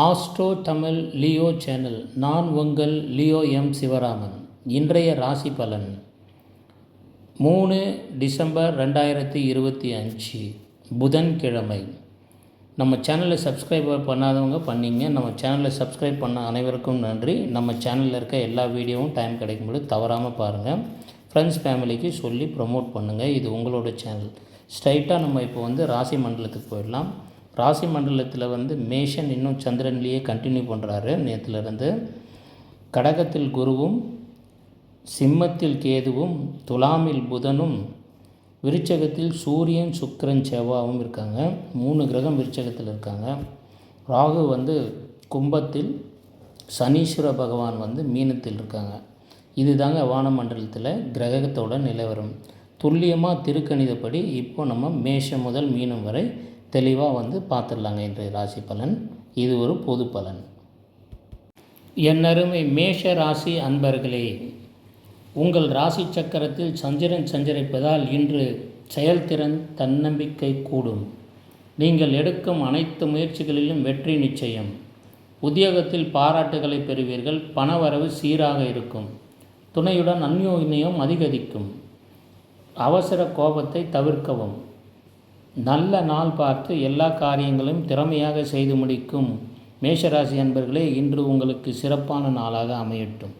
Astro Tamil Leo channel. நான் உங்கள் Leo M Sivaraman. இன்றைய ராசி பலன். மூணு டிசம்பர் ரெண்டாயிரத்தி இருபத்தி அஞ்சு. புதன்கிழமை. நம்ம சேனலை சப்ஸ்கிரைப் பண்ணாதவங்க பண்ணிங்க. நம்ம சேனலை சப்ஸ்கிரைப் பண்ண அனைவருக்கும் நன்றி. நம்ம சேனலில் இருக்க எல்லா வீடியோவும் டைம் கிடைக்கும்போது தவறாமல் பாருங்கள் ஃப்ரெண்ட்ஸ் ஃபேமிலிக்கு சொல்லி ப்ரொமோட் பண்ணுங்கள் இது உங்களோட சேனல். ஸ்ட்ரைட்டாக நம்ம இப்போ வந்து ராசி மண்டலத்துக்கு போயிடலாம். ராசி மண்டலத்தில் வந்து மேஷன் இன்னும் சந்திரன்லேயே கண்டினியூ பண்ணுறாரு நேற்றுலேருந்து கடகத்தில் குருவும் சிம்மத்தில் கேதுவும் துலாமில் புதனும் விருச்சகத்தில் சூரியன் சுக்கரன் செவ்வாவும் இருக்காங்க. மூணு கிரகம் விருச்சகத்தில் இருக்காங்க. ராகு வந்து கும்பத்தில் சனீஸ்வர பகவான் வந்து மீனத்தில் இருக்காங்க. இதுதாங்க வானமண்டலத்தில் கிரகத்தோட நிலவரம். துல்லியமாக திருக்கணிதப்படி இப்போ நம்ம மேஷம் முதல் மீனம் வரை தெளிவாக வந்து பார்த்துடலாங்க இன்றைய ராசி பலன். இது ஒரு பொது பலன். என் அருமை மேஷ ராசி அன்பர்களே உங்கள் ராசி சக்கரத்தில் சந்திரன் சஞ்சரிப்பதால் இன்று செயல்திறன் தன்னம்பிக்கை கூடும். நீங்கள் எடுக்கும் அனைத்து முயற்சிகளிலும் வெற்றி நிச்சயம். உத்தியோகத்தில் பாராட்டுகளை பெறுவீர்கள் பணவரவு சீராக இருக்கும். துணையுடன் அந்யோன்யம் அதிகரிக்கும். அவசர கோபத்தை தவிர்க்கவும். நல்ல நாள் பார்த்து எல்லா காரியங்களையும் திறமையாக செய்து முடிக்கும். மேஷராசி அன்பர்களே இன்று உங்களுக்கு சிறப்பான நாளாக அமையட்டும்.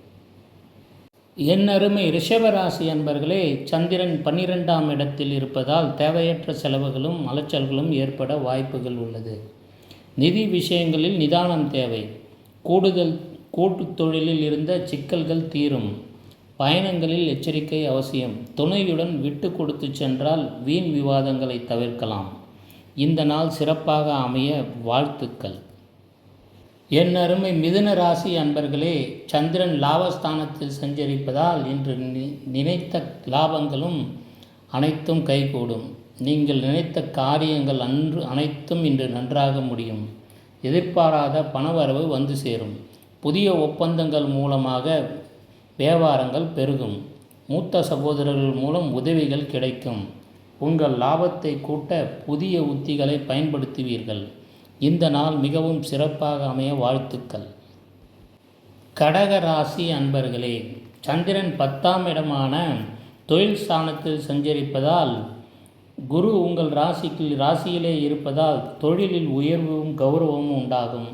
என் அருமை ரிஷபராசி அன்பர்களே சந்திரன் பன்னிரெண்டாம் இடத்தில் இருப்பதால் தேவையற்ற செலவுகளும் அலைச்சல்களும் ஏற்பட வாய்ப்புகள் உள்ளது. நிதி விஷயங்களில் நிதானம் தேவை. கூடுதல் கூட்டுத் தொழிலில் இருந்த சிக்கல்கள் தீரும். பயணங்களில் எச்சரிக்கை அவசியம். துணையுடன் விட்டு கொடுத்து சென்றால் வீண் விவாதங்களை தவிர்க்கலாம். இந்த நாள் சிறப்பாக அமைய வாழ்த்துக்கள். என் அருமை மிதுன ராசி அன்பர்களே சந்திரன் லாபஸ்தானத்தில் சஞ்சரிப்பதால் இன்று நினைத்த லாபங்களும் அனைத்தும் கைகூடும். நீங்கள் நினைத்த காரியங்கள் அன்று அனைத்தும் இன்று நன்றாக முடியும். எதிர்பாராத பணவரவு வந்து சேரும். புதிய ஒப்பந்தங்கள் மூலமாக வியாபாரங்கள் பெருகும். மூத்த சகோதரர்கள் மூலம் உதவிகள் கிடைக்கும். உங்கள் லாபத்தை கூட்ட புதிய உத்திகளை பயன்படுத்துவீர்கள். இந்த நாள் மிகவும் சிறப்பாக அமைய வாழ்த்துக்கள். கடக ராசி அன்பர்களே சந்திரன் பத்தாம் இடமான தொழில் ஸ்தானத்தில் சஞ்சரிப்பதால் குரு உங்கள் ராசிக்கு ராசியிலே இருப்பதால் தொழிலில் உயர்வும் கௌரவமும் உண்டாகும்.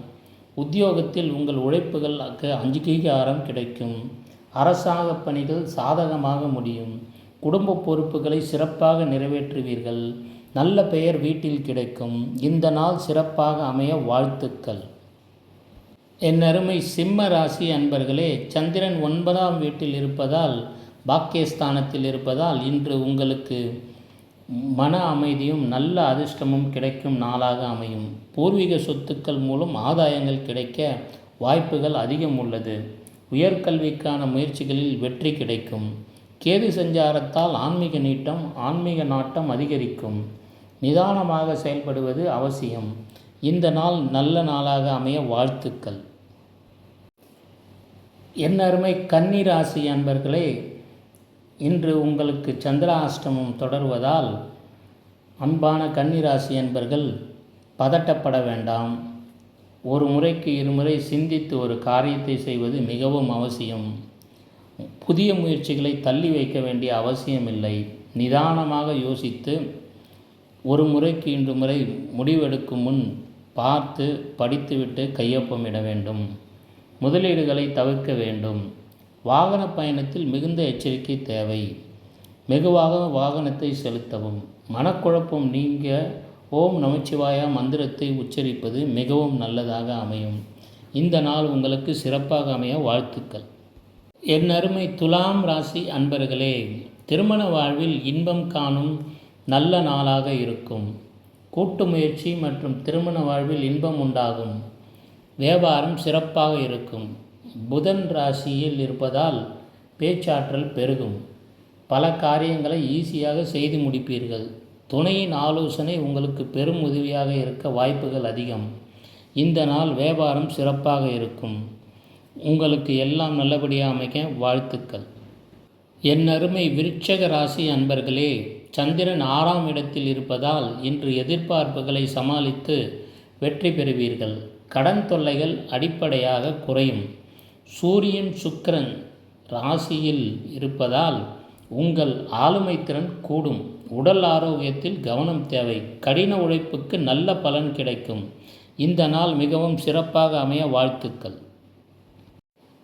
உத்தியோகத்தில் உங்கள் உழைப்புகளுக்கு அங்கீகாரம் கிடைக்கும். அரசாங்க பணிகள் சாதகமாக முடியும். குடும்ப பொறுப்புகளை சிறப்பாக நிறைவேற்றுவீர்கள். நல்ல பெயர் வீட்டில் கிடைக்கும். இந்த நாள் சிறப்பாக அமைய வாழ்த்துக்கள். என் அருமை சிம்ம ராசி அன்பர்களே சந்திரன் ஒன்பதாம் வீட்டில் இருப்பதால் பாக்கியஸ்தானத்தில் இருப்பதால் இன்று உங்களுக்கு மன அமைதியும் நல்ல அதிர்ஷ்டமும் கிடைக்கும் நாளாக அமையும். பூர்வீக சொத்துக்கள் மூலம் ஆதாயங்கள் கிடைக்க வாய்ப்புகள் அதிகம் உள்ளது. உயர்கல்விக்கான முயற்சிகளில் வெற்றி கிடைக்கும். கேது சஞ்சாரத்தால் ஆன்மீக நீட்டம் ஆன்மீக நாட்டம் அதிகரிக்கும். நிதானமாக செயல்படுவது அவசியம். இந்த நாள் நல்ல நாளாக அமைய வாழ்த்துக்கள். என் அருமை கன்னிராசி அன்பர்களே இன்று உங்களுக்கு சந்திராஷ்டமம் தொடர்வதால் அன்பான கன்னிராசி அன்பர்கள் பதட்டப்பட வேண்டாம். ஒரு முறைக்கு இருமுறை சிந்தித்து ஒரு காரியத்தை செய்வது மிகவும் அவசியம். புதிய முயற்சிகளை தள்ளி வைக்க வேண்டிய அவசியமில்லை. நிதானமாக யோசித்து ஒரு முறைக்கு இன்று முறை முடிவெடுக்கும் முன் பார்த்து படித்துவிட்டு கையொப்பமிட வேண்டும். முதலீடுகளை தவிர்க்க வேண்டும். வாகன பயணத்தில் மிகுந்த எச்சரிக்கை தேவை. மெதுவாக வாகனத்தை செலுத்தவும். மனக்குழப்பம் நீங்க ஓம் நமச்சிவாயா மந்திரத்தை உச்சரிப்பது மிகவும் நல்லதாக அமையும். இந்த நாள் உங்களுக்கு சிறப்பாக அமைய வாழ்த்துக்கள். என் அருமை துலாம் ராசி அன்பர்களே திருமண வாழ்வில் இன்பம் காணும் நல்ல நாளாக இருக்கும். கூட்டு முயற்சி மற்றும் திருமண வாழ்வில் இன்பம் உண்டாகும். வியாபாரம் சிறப்பாக இருக்கும். புதன் ராசியில் இருப்பதால் பேச்சாற்றல் பெருகும். பல காரியங்களை ஈஸியாக செய்து முடிப்பீர்கள். துணையின் ஆலோசனை உங்களுக்கு பெரும் உதவியாக இருக்க வாய்ப்புகள் அதிகம். இந்த நாள் வியாபாரம் சிறப்பாக இருக்கும். உங்களுக்கு எல்லாம் நல்லபடியாக அமைக்க வாழ்த்துக்கள். என் அருமை விருட்சக ராசி அன்பர்களே சந்திரன் ஆறாம் இடத்தில் இருப்பதால் இன்று எதிர்பார்ப்புகளை சமாளித்து வெற்றி பெறுவீர்கள். கடன் தொல்லைகள் அடிப்படையாக குறையும். சூரியன் சுக்கிரன் ராசியில் இருப்பதால் உங்கள் ஆளுமை திறன் கூடும். உடல் ஆரோக்கியத்தில் கவனம் தேவை. கடின உழைப்புக்கு நல்ல பலன் கிடைக்கும். இந்த நாள் மிகவும் சிறப்பாக அமைய வாழ்த்துக்கள்.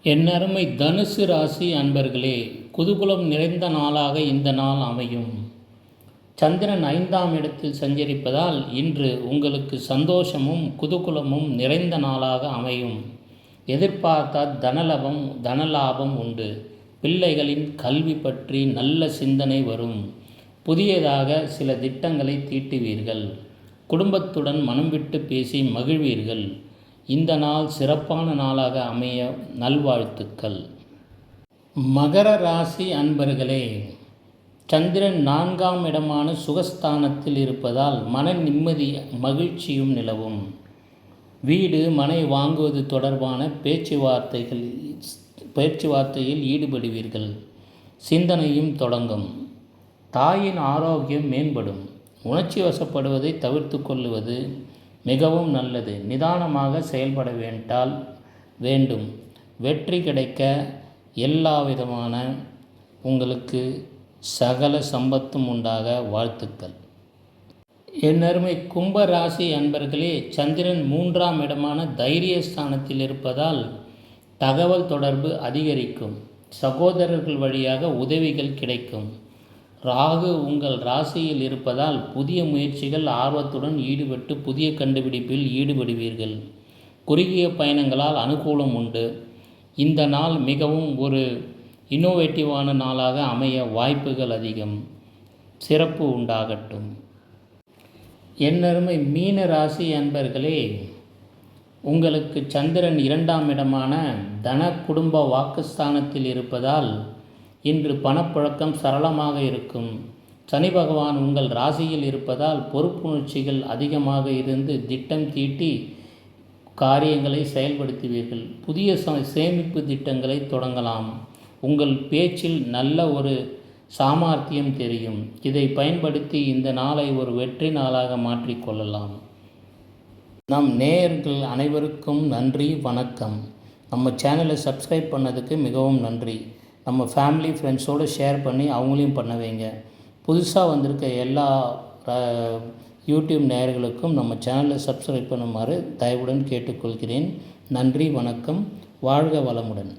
என் அருமை தனுசு ராசி அன்பர்களே குதூகுலம் நிறைந்த நாளாக இந்த நாள் அமையும். சந்திரன் ஐந்தாம் இடத்தில் சஞ்சரிப்பதால் இன்று உங்களுக்கு சந்தோஷமும் குதூகுலமும் நிறைந்த நாளாக அமையும். எதிர்பார்த்தால் தனலபம் தனலாபம் உண்டு. பிள்ளைகளின் கல்வி பற்றி நல்ல சிந்தனை வரும். புதியதாக சில திட்டங்களை தீட்டுவீர்கள். குடும்பத்துடன் மனம் விட்டு பேசி மகிழ்வீர்கள். இந்த நாள் சிறப்பான நாளாக அமைய நல்வாழ்த்துக்கள். மகர ராசி அன்பர்களே சந்திரன் நான்காம் இடமான சுகஸ்தானத்தில் இருப்பதால் மன நிம்மதி மகிழ்ச்சியும் நிலவும். வீடு மனை வாங்குவது தொடர்பான பேச்சுவார்த்தைகள் பேச்சுவார்த்தையில் ஈடுபடுவீர்கள். சிந்தனையும் தொடங்கும். தாயின் ஆரோக்கியம் மேம்படும். உணர்ச்சி வசப்படுவதை தவிர்த்து கொள்ளுவது மிகவும் நல்லது. நிதானமாக செயல்பட வேண்டால் வேண்டும். வெற்றி கிடைக்க எல்லா விதமான உங்களுக்கு சகல சம்பத்தும் உண்டாக. வாழ்த்துக்கள். என்னருமை கும்ப ராசி அன்பர்களே சந்திரன் மூன்றாம் இடமான தைரியஸ்தானத்தில் இருப்பதால் தகவல் தொடர்பு அதிகரிக்கும். சகோதரர்கள் வழியாக உதவிகள் கிடைக்கும். ராகு உங்கள் ராசியில் இருப்பதால் புதிய முயற்சிகள் ஆர்வத்துடன் ஈடுபட்டு புதிய கண்டுபிடிப்பில் ஈடுபடுவீர்கள். குறுகிய பயணங்களால் அனுகூலம் உண்டு. இந்த நாள் மிகவும் ஒரு இன்னோவேட்டிவான நாளாக அமைய வாய்ப்புகள் அதிகம். சிறப்பு உண்டாகட்டும். என்னருமை மீன ராசி அன்பர்களே உங்களுக்கு சந்திரன் இரண்டாம் இடமான தன குடும்ப வாக்குஸ்தானத்தில் இருப்பதால் இன்று பணப்புழக்கம் சரளமாக இருக்கும். சனி பகவான் உங்கள் ராசியில் இருப்பதால் பொறுப்புணர்ச்சிகள் அதிகமாக இருந்து திட்டம் தீட்டி காரியங்களை செயல்படுத்துவீர்கள். புதிய சேமிப்பு திட்டங்களை தொடங்கலாம். உங்கள் பேச்சில் நல்ல ஒரு சாமர்த்தியம் தெரியும். இதை பயன்படுத்தி இந்த நாளை ஒரு வெற்றி நாளாக மாற்றிக்கொள்ளலாம் நம் நேயர்கள் அனைவருக்கும் நன்றி வணக்கம். நம்ம சேனலை சப்ஸ்கிரைப் பண்ணதுக்கு மிகவும் நன்றி. நம்ம ஃபேமிலி ஃப்ரெண்ட்ஸோடு ஷேர் பண்ணி அவங்களையும் பண்ண வைங்க. புதுசாக வந்திருக்க எல்லா யூடியூப் நேயர்களுக்கும் நம்ம சேனலை சப்ஸ்கிரைப் பண்ணுமாறு தயவுடன் கேட்டுக்கொள்கிறேன். நன்றி வணக்கம். வாழ்க வளமுடன்.